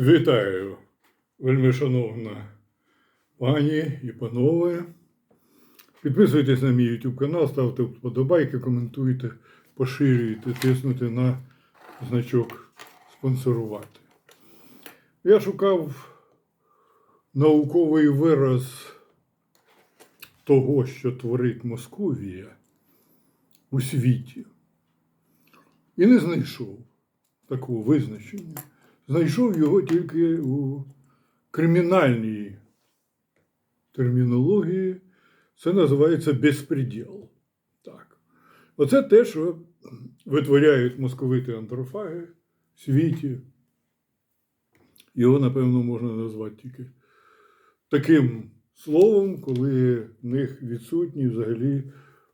Вітаю, вельми шановна пані і панове. Підписуйтесь на мій YouTube канал, ставте вподобайки, коментуйте, поширюйте, тиснути на значок спонсорувати. Я шукав науковий вираз того, що творить Московія у світі. І не знайшов такого визначення. Знайшов його тільки у кримінальній термінології. Це називається безпреділ. Так. Оце те, що витворяють московити антрофаги в світі. Його, напевно, можна назвати тільки таким словом, коли в них відсутні взагалі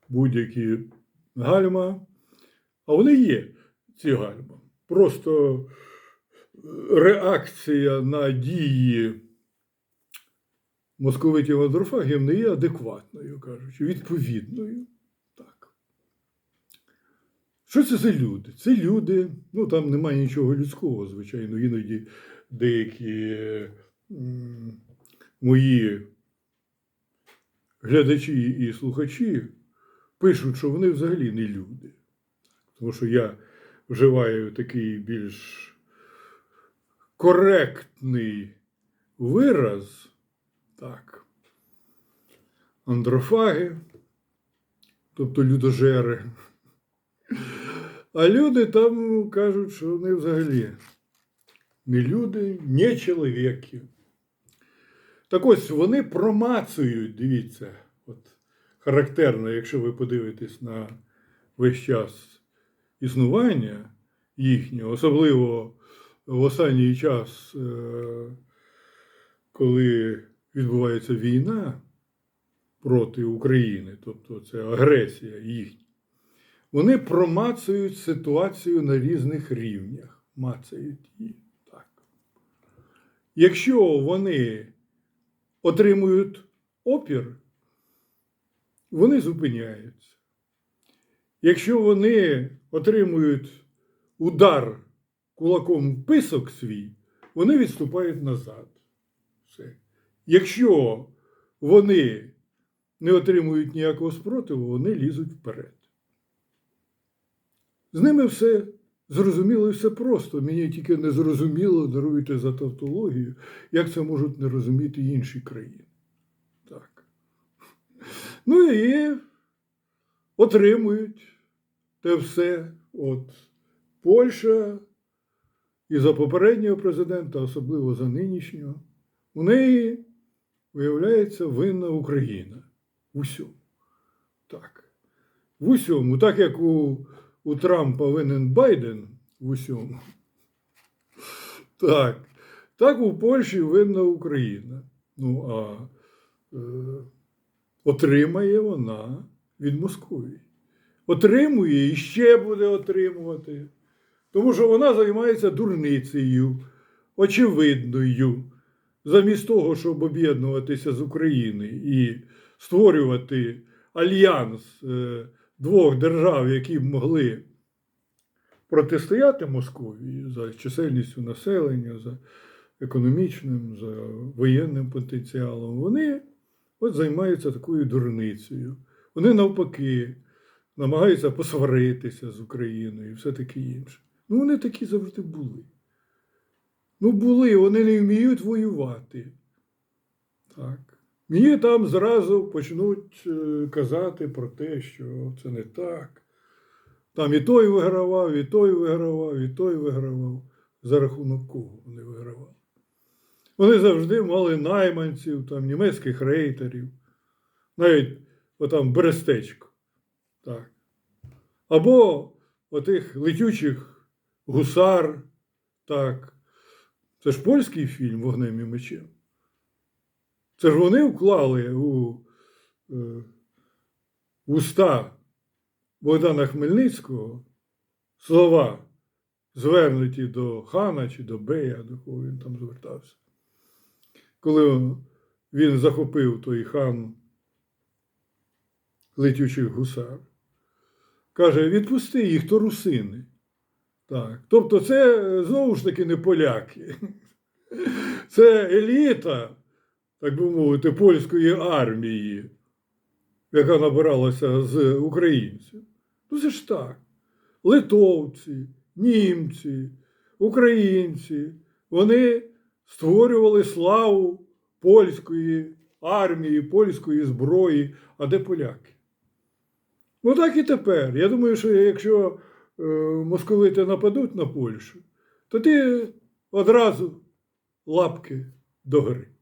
будь-які гальма. А вони є, ці гальма. Просто реакція на дії московитів андрофагів не є адекватною, кажучи, відповідною. Так. Що це за люди? Це люди, ну там немає нічого людського, звичайно, іноді деякі мої глядачі і слухачі пишуть, що вони взагалі не люди. Тому що я вживаю такий більш коректний вираз, так, андрофаги, тобто людожери. А люди там кажуть, що вони взагалі не люди, не чоловіки. Так ось вони промацують, дивіться, от характерно, якщо ви подивитесь на весь час існування їхнього, особливо в останній час, е, коли відбувається війна проти України, тобто це агресія їхня, вони промацують ситуацію на різних рівнях. Мацають її. Так. Якщо вони отримують опір, вони зупиняються. Якщо вони отримують удар кулаком в писок свій, вони відступають назад. Все. Якщо вони не отримують ніякого спротиву, вони лізуть вперед. З ними все зрозуміло і все просто. Мені тільки не зрозуміло, даруйте за тавтологію, як це можуть не розуміти інші країни. Так. Ну і отримують те все. От Польща і за попереднього президента, особливо за нинішнього, у неї, виявляється, винна Україна в усьому. Так. В усьому, так як у, у Трампа винен Байден в усьому. Так. Так у Польщі винна Україна. Ну, а е, отримає вона від Московії. Отримує і ще буде отримувати. Тому що вона займається дурницею, очевидною, замість того, щоб об'єднуватися з України і створювати альянс е, двох держав, які б могли протистояти Московії за чисельністю населення, за економічним, за воєнним потенціалом, вони от займаються такою дурницею. Вони навпаки намагаються посваритися з Україною і все таке інше. Ну, вони такі завжди були. Ну, були, вони не вміють воювати. Так. Мені там зразу почнуть е, казати про те, що це не так. Там і той вигравав, і той вигравав, і той вигравав. За рахунок кого вони вигравали. Вони завжди мали найманців, там, німецьких рейтерів, навіть отам Берестечко. Так. Або отих летючих гусар. Так. Це ж польський фільм Вогнем і мечем. Це ж вони вклали у е, уста Богдана Хмельницького слова, звернуті до хана чи до Бея, до кого він там звертався. Коли він захопив той хан летючих гусар, каже: відпусти їх, то русини. Так. Тобто, це знову ж таки не поляки. Це еліта, так би мовити, польської армії, яка набиралася з українців. Ну це ж так. Литовці, німці, українці, вони створювали славу польської армії, польської зброї, а де поляки? Ну так і тепер. Я думаю, що якщо е, московити нападуть на Польщу, то ти одразу лапки догори.